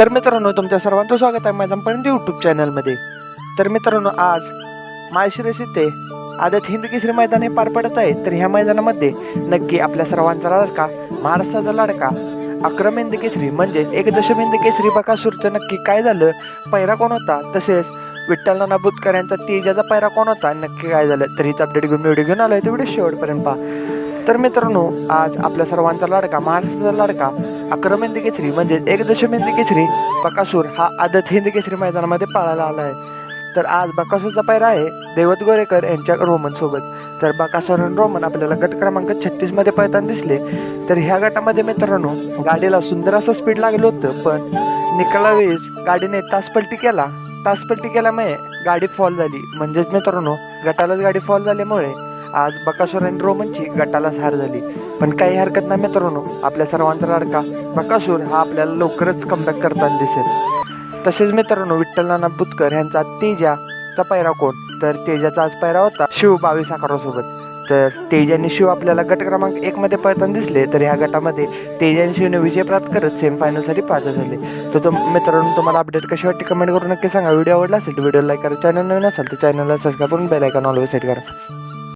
तर मित्रांनो तुमच्या सर्वांचं स्वागत आहे माझ्या पण यूट्यूब चॅनलमध्ये तर मित्रांनो आज माळशिरस येथे आदत हिंद केसरी मैदान हे पार पडत आहे तर ह्या मैदानामध्ये नक्की आपल्या सर्वांचा लाडका महाराष्ट्राचा लाडका अक्रम हिंद केसरी म्हणजे एक दशम हिंद केसरी बकासूरचं नक्की काय झालं पैरा कोण होता? तसेच विठ्ठल नाना बुतकर यांचा तेजाचा पैरा कोण होता? नक्की काय झालं? तर हीच अपडेट घेऊन व्हिडिओ घेऊन आलोय. आहे व्हिडिओ शेवटपर्यंत पहा. तर मित्रांनो आज आपल्या सर्वांचा लाडका महाराष्ट्राचा लाडका अक्रम हिंद केसरी म्हणजे एक दशम हिंद केसरी बकासूर हा आदत हिंदी केसरी मैदानामध्ये पाळायला आला आहे. तर आज बकासूरचा पैरा आहे देवत गोरेकर यांच्या रोमनसोबत तर बकासूर आणि रोमन आपल्याला गट क्रमांक छत्तीसमध्ये पळताना दिसले. तर ह्या गटामध्ये मित्रांनो गाडीला सुंदर असं स्पीड लागलं होतं पण निकालावेळीस गाडीने तासपलटी केला. तासपलटी केल्यामुळे गाडी फॉल झाली. म्हणजेच मित्रांनो गटालाच गाडी फॉल झाल्यामुळे आज बकासूर आणि रोमनची गटालाच हार झाली. पण काही हरकत नाही मित्रांनो आपल्या सर्वांचा लाडका बकासूर हा आपल्याला लवकरच कमबॅक करताना दिसेल. तसेच मित्रांनो विठ्ठल नाना बुतकर यांचा तेजाचा पैरा कोण? तर तेजाचा आज पैरा होता शिव बावीस अकरासोबत. तर तेज आणि शिव आपल्याला गट क्रमांक एक मध्ये पळताना दिसले तर ह्या गटामध्ये तेज आणि शिवने विजय प्राप्त करत सेमीफायनलसाठी पात्र झाले. तर तुम मित्रांनो तुम्हाला अपडेट कशी वाटते कमेंट करून नक्की सांगा. व्हिडिओ आवडला असेल तर व्हिडिओ लाईक करा. चॅनल नवीन असेल तर चॅनलला सबस्क्राईब करून बेल आयकॉन ऑलवेज सेट करा.